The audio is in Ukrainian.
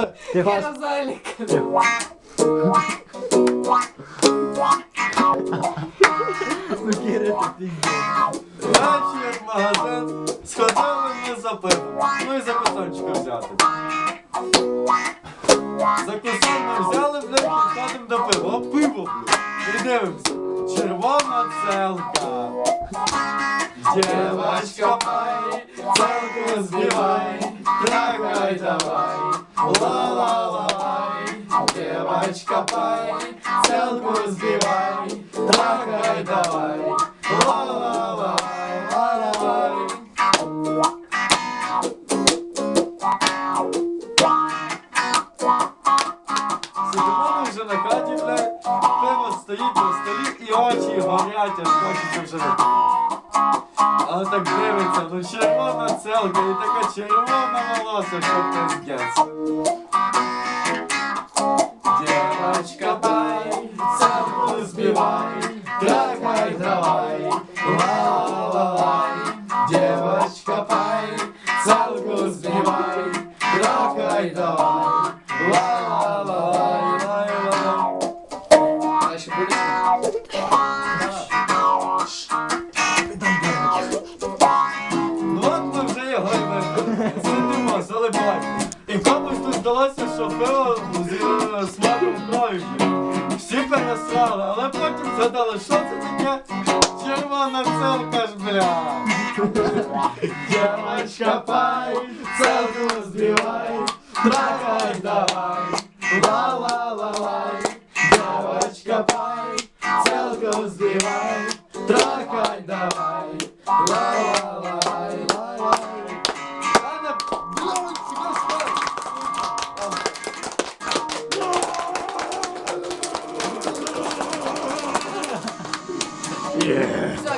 Хочеш? Керозалік. Сукіри ти Вечір в магазин, сходили ми за пивом. Ну і за кусончика взяти. За кусон ми взяли, блядь, підходимо до пива. О, пиво, блядь. І дивимося. Червона целка. Девочка пай, целку збивай, трахай давай, Девочка пай, целку збивай, трахай давай, ла-ла-лай. Сидимо вже на хаті, блядь, пиво стоїть на столі і очі горять, аж хочеться вже випити. Так дивиться, ну червона целка і така червона волоса, що пиздець. Ну і комусь тут здалося, що пиво з е, смаком крові. Всі пересрали, але потім згадали, що це таке? Червона целка ж, бля. Девочка, пай, целку збивай, целку збивай, трахай давай, ла-ла-лай, лай-лай. Аня, блядь, сюди сюди. Все,